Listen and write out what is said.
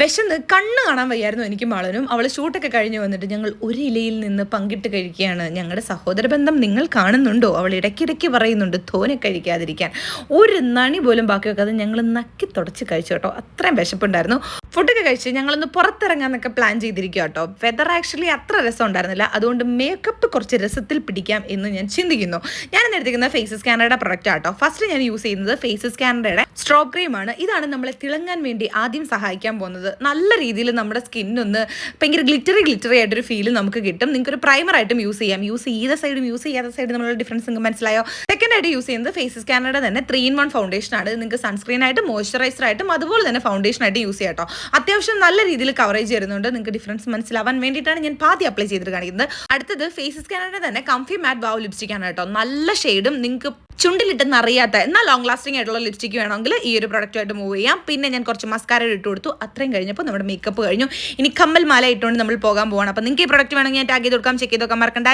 വിശന്ന് കണ്ണ് കാണാൻ വയ്യായിരുന്നു എനിക്കും മാളനും അവൾ ഷൂട്ടൊക്കെ കഴിഞ്ഞ് വന്നിട്ട് ഞങ്ങൾ ഒരു ഇലയിൽ നിന്ന് പങ്കിട്ട് കഴിക്കുകയാണ്. ഞങ്ങളുടെ സഹോദര ബന്ധം നിങ്ങൾ കാണുന്നുണ്ടോ? അവൾ ഇടയ്ക്കിടയ്ക്ക് പറയുന്നുണ്ട് തോനെ കഴിക്കാതിരിക്കാൻ. ഒരു നണി പോലും ബാക്കി വെക്കാതെ ഞങ്ങൾ നക്കി തുടച്ച് കഴിച്ചു കേട്ടോ. അത്രയും വിശപ്പുണ്ടായിരുന്നു. ഫുഡൊക്കെ കഴിച്ച് ഞങ്ങളൊന്ന് പുറത്തിറങ്ങാന്നൊക്കെ പ്ലാൻ ചെയ്തിരിക്കുക കേട്ടോ വെതർ ആക്ച്വലി അത്ര രസം ഉണ്ടായിരുന്നില്ല അതുകൊണ്ട് മേക്കപ്പ് കുറച്ച് രസത്തിൽ പിടിക്കാം എന്ന് ഞാൻ ചിന്തിക്കുന്നു. ഞാൻ എടുത്തിരിക്കുന്ന ഫേസ് സ്കാനറുടെ പ്രൊഡക്റ്റ് ആട്ടോ ഫസ്റ്റ് ഞാൻ യൂസ് ചെയ്യുന്നത് ഫേസ് സ്കാനറുടെ സ്ട്രോബ് ക്രീമാണ് ഇതാണ് നമ്മളെ തിളങ്ങാൻ വേണ്ടി ആദ്യം സഹായിക്കാൻ പോകുന്നത്. നല്ല രീതിയിൽ നമ്മുടെ സ്കിന്നൊന്ന് ഭയങ്കര ഗ്ലിറ്ററി ഗ്ലിറ്ററി ആയിട്ടൊരു ഫീൽ നമുക്ക് കിട്ടും. നിങ്ങൾക്ക് ഒരു പ്രൈമർ ആയിട്ടും യൂസ് ചെയ്യാം. യൂസ് ചെയ്ത സൈഡും യൂസ് ചെയ്യാത്ത സൈഡും നമ്മളുടെ ഡിഫറൻസ് നിങ്ങൾക്ക് മനസ്സിലായോ? സെക്കൻഡ് ആയിട്ട് യൂസ് ചെയ്യുന്നത് ഫേസ് സ്കാനറുടെ തന്നെ ത്രീ ഇൻ വൺ ഫൗണ്ടേഷൻ ആണ്. നിങ്ങൾക്ക് സൺസ്ക്രീൻ ആയിട്ട് മോയ്സ്ചറൈസർ ആയിട്ടും അതുപോലെ തന്നെ ഫൗണ്ടേഷൻ ആയിട്ട് യൂസ് ചെയ്യാം കേട്ടോ അത്യാവശ്യം നല്ല രീതിയിൽ കവറേജ് വരുന്നുണ്ട്. നിങ്ങൾക്ക് ഡിഫറൻസ് മനസ്സിലാവാൻ വേണ്ടിയിട്ടാണ് ഞാൻ പാതി അപ്ലൈ ചെയ്തിട്ട് കാണിക്കുന്നത്. അടുത്തത് ഫേസ് സ്കാനറുടെ തന്നെ കംഫി മാറ്റ് വാവ് ലിപ്സ്റ്റിക് ആണ് കേട്ടോ. നല്ല ഷെയ്ഡും നിങ്ങൾക്ക് ചുണ്ടിലിട്ടെന്ന് അറിയാത്ത എന്നാൽ ലോങ് ലാസ്റ്റിംഗ് ആയിട്ടുള്ള ലിപ്സ്റ്റിക് വേണമെങ്കിൽ ഈ ഒരു പ്രൊഡക്റ്റുമായിട്ട് മൂവ് ചെയ്യാം. പിന്നെ ഞാൻ കുറച്ച് മസ്കാര ഇട്ട് കൊടുത്തു. അത്രയും കഴിഞ്ഞപ്പോൾ നമ്മുടെ മേക്കപ്പ് കഴിഞ്ഞു. ഇനി കമ്മൽ മാല ഇട്ടുകൊണ്ട് നമ്മൾ പോകാൻ പോകണം അപ്പോൾ നിങ്ങൾക്ക് ഈ പ്രൊഡക്റ്റ് വേണമെങ്കിൽ ഞാൻ ടാഗ് ചെയ്ത് കൊടുക്കാം ചെക്ക് ചെയ്ത് നോക്കാൻ മറക്കണ്ട.